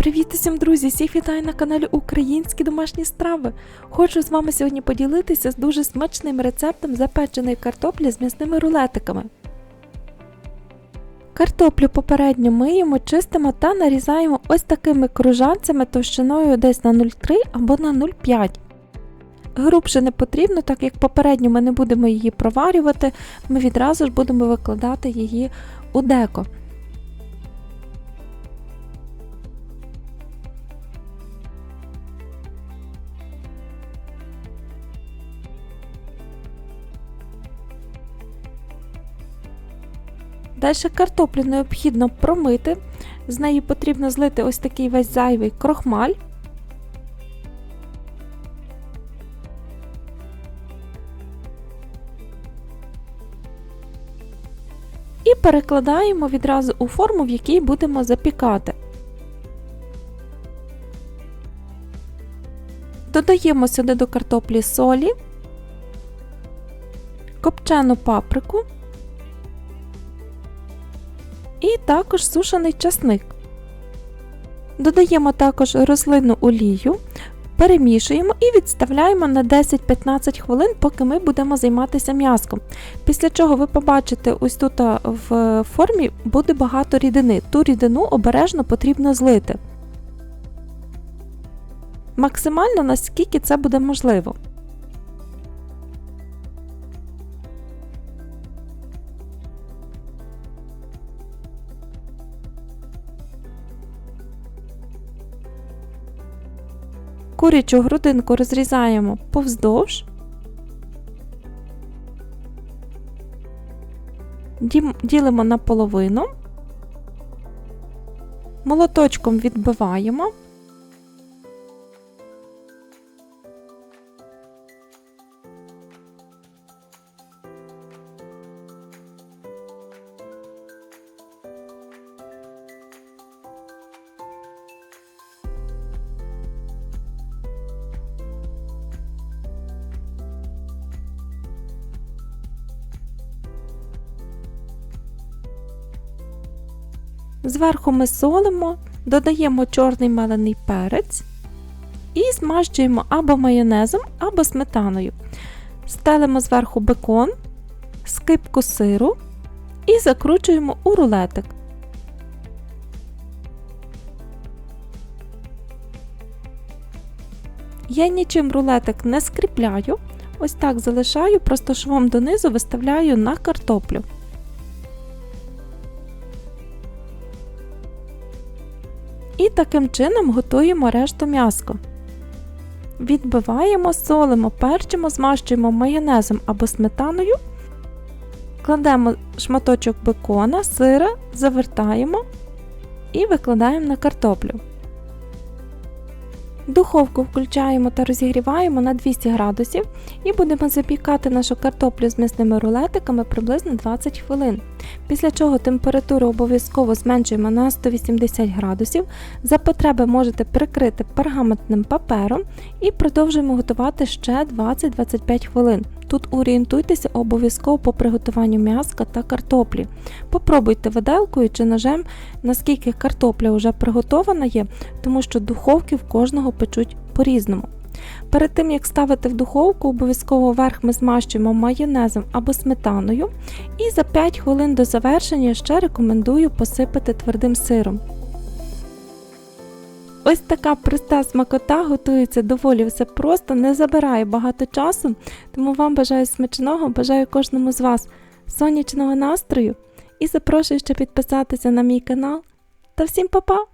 Привіт усім, друзі! Всіх вітаю на каналі Українські домашні страви. Хочу з вами сьогодні поділитися з дуже смачним рецептом запеченої картоплі з м'ясними рулетиками. Картоплю попередньо миємо, чистимо та нарізаємо ось такими кружанцями товщиною десь на 0,3 або на 0,5. Грубше не потрібно, так як попередньо ми не будемо її проварювати, ми відразу ж будемо викладати її у деко. Далі картоплю необхідно промити, з неї потрібно злити ось такий весь зайвий крохмаль. І перекладаємо відразу у форму, в якій будемо запікати. Додаємо сюди до картоплі солі, копчену паприку і також сушений часник. Додаємо також рослинну олію, перемішуємо і відставляємо на 10-15 хвилин, поки ми будемо займатися м'яском. Після чого ви побачите, ось тут в формі буде багато рідини. Ту рідину обережно потрібно злити. Максимально наскільки це буде можливо. Курячу грудинку розрізаємо повздовж, ділимо на половину, молоточком відбиваємо. Зверху ми солимо, додаємо чорний мелений перець і змащуємо або майонезом, або сметаною. Стелимо зверху бекон, скипку сиру і закручуємо у рулетик. Я нічим рулетик не скріпляю, ось так залишаю, просто швом донизу виставляю на картоплю. І таким чином готуємо решту м'яско. Відбиваємо, солимо, перчимо, змащуємо майонезом або сметаною, кладемо шматочок бекона, сира, завертаємо і викладаємо на картоплю. Духовку включаємо та розігріваємо на 200 градусів і будемо запікати нашу картоплю з м'ясними рулетиками приблизно 20 хвилин. Після чого температуру обов'язково зменшуємо на 180 градусів. За потреби можете прикрити пергаментним папером і продовжуємо готувати ще 20-25 хвилин. Тут орієнтуйтеся обов'язково по приготуванню м'яска та картоплі. Попробуйте виделкою чи ножем, наскільки картопля вже приготована є, тому що духовки в кожного печуть по-різному. Перед тим, як ставити в духовку, обов'язково верх ми змащуємо майонезом або сметаною, і за 5 хвилин до завершення ще рекомендую посипати твердим сиром. Ось така проста смакота готується доволі все просто, не забирає багато часу, тому вам бажаю смачного, бажаю кожному з вас сонячного настрою і запрошую ще підписатися на мій канал. Та всім па-па!